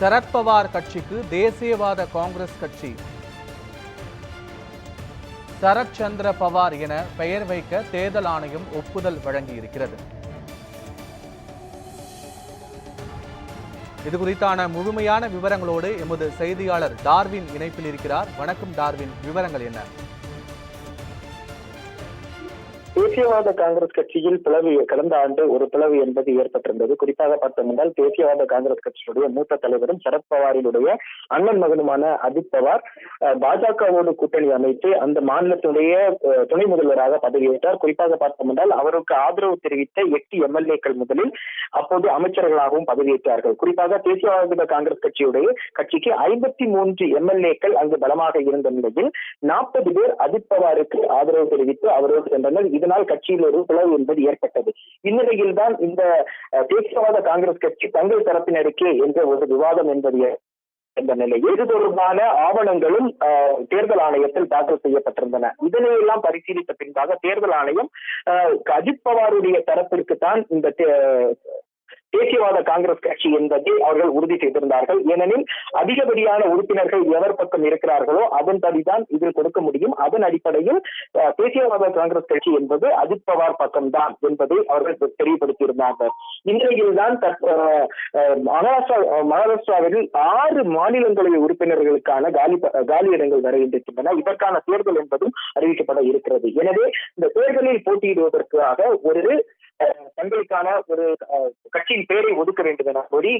சரத்பவார் கட்சிக்கு தேசியவாத காங்கிரஸ் கட்சி. சரத்சந்திர பவார் என பெயர் வைக்க தேர்தல் ஆணையம் ஒப்புதல் வழங்கியிருக்கிறது. இது குறித்தான முழுமையான விவரங்களோடு எமது செய்தியாளர் டார்வின் இணைப்பில் இருக்கிறார். வணக்கம் டார்வின். விவரங்கள் என்ன? தேசியவாத காங்கிரஸ் கட்சியில் பிளவு கடந்த ஆண்டு ஒரு பிளவு என்பது ஏற்பட்டிருந்தது. குறிப்பாக பார்த்தோம் என்றால் தேசியவாத காங்கிரஸ் கட்சியுடைய மூத்த தலைவரும் சரத்பவாரினுடைய அண்ணன் மகனுமான அஜித் பவார் பாஜகவோடு கூட்டணி அமைத்து அந்த மாநிலத்துடைய துணை முதல்வராக பதவியேற்றார். குறிப்பாக பார்த்தோம் என்றால் அவருக்கு ஆதரவு தெரிவித்த எட்டு எம்எல்ஏக்கள் முதலில் அப்போது அமைச்சர்களாகவும் பதவியேற்றார்கள். குறிப்பாக தேசியவாத காங்கிரஸ் கட்சியுடைய கட்சிக்கு ஐம்பத்தி மூன்று எம்எல்ஏக்கள் அங்கு பலமாக இருந்த நிலையில் நாற்பது பேர் அஜித் பவாருக்கு ஆதரவு தெரிவித்து அவரோடு சென்றனர். இதனால் கட்சியில் ஒரு பிளவு என்பது ஏற்பட்டது. இந்நிலையில் தான் இந்த தேசியவாத காங்கிரஸ் கட்சி தங்கள் தரப்பினருக்கே என்ற ஒரு விவாதம் என்பது ஏ- நிலை. இது தொடர்பான ஆவணங்களும் தேர்தல் ஆணையத்தில் தாக்கல் செய்யப்பட்டிருந்தன. இதனையெல்லாம் பரிசீலித்த பின்பாக தேர்தல் ஆணையம் அஹ், அஜித் பவாருடைய தரப்பிற்கு தான் இந்த தே- தேசியவாத காங்கிரஸ் கட்சி என்பதை அவர்கள் உறுதி செய்திருந்தார்கள். ஏனெனில் அதிகப்படியான உறுப்பினர்கள் எவர் பக்கம் இருக்கிறார்களோ அதன்படிதான் இதில் கொடுக்க முடியும். அதன் அடிப்படையில் தேசியவாத காங்கிரஸ் கட்சி என்பது அஜித் பவார் பக்கம்தான் என்பதை அவர்கள் தெரியப்படுத்தியிருந்தார்கள். இன்றையில் தான் மகாராஷ்டிரா மகாராஷ்டிராவில் ஆறு மாநிலங்களவை உறுப்பினர்களுக்கான காலி காலி இடங்கள் வர இருக்கின்றன. இதற்கான தேர்தல் என்பதும் அறிவிக்கப்பட இருக்கிறது. எனவே இந்த தேர்தலில் போட்டியிடுவதற்காக ஒரு தங்களுக்கான ஒரு கட்சியின் பெயரை ஒதுக்க வேண்டும் என கோரி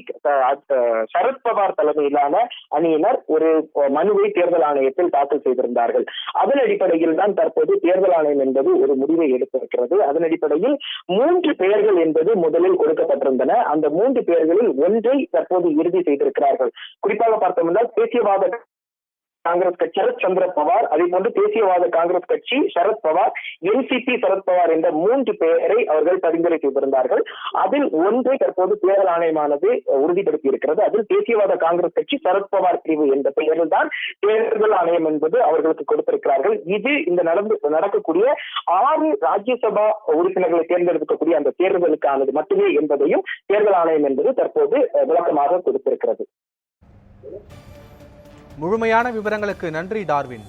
சரத்பவார் தலைமையிலான அணியினர் ஒரு மனுவை தேர்தல் ஆணையத்தில் தாக்கல் செய்திருந்தார்கள். அதன் அடிப்படையில் தான் தற்போது தேர்தல் ஆணையம் என்பது ஒரு முடிவை எடுத்திருக்கிறது. அதன் அடிப்படையில் மூன்று பெயர்கள் என்பது முதலில் கொடுக்கப்பட்டிருந்தன. அந்த மூன்று பெயர்களில் ஒன்றை தற்போது இறுதி செய்திருக்கிறார்கள். குறிப்பாக பார்த்தோம் என்றால் தேசியவாத காங்கிரஸ் கட்சி சரத் சந்திர பவார் அதே போன்று தேசியவாத காங்கிரஸ் கட்சி சரத் பவார் என்சிபி சரத் பவார் என்ற மூன்று பெயரை அவர்கள் பரிந்துரை செய்திருந்தார்கள் அதில் ஒன்றை தற்போது தேர்தல் ஆணையமானது உறுதிப்படுத்தி இருக்கிறது. அதில் தேசியவாத காங்கிரஸ் கட்சி சரத் பவார் பிரிவு என்ற பெயரில் தான் தேர்தல் ஆணையம் என்பது அவர்களுக்கு கொடுத்திருக்கிறார்கள். இது இந்த நடந்து நடக்கக்கூடிய ஆறு ராஜ்யசபா உறுப்பினர்களை தேர்ந்தெடுக்கக்கூடிய அந்த தேர்தலுக்கானது மட்டுமே என்பதையும் தேர்தல் ஆணையம் என்பது தற்போது விளக்கமாக கொடுத்திருக்கிறது. முழுமையான விவரங்களுக்கு நன்றி டார்வின்.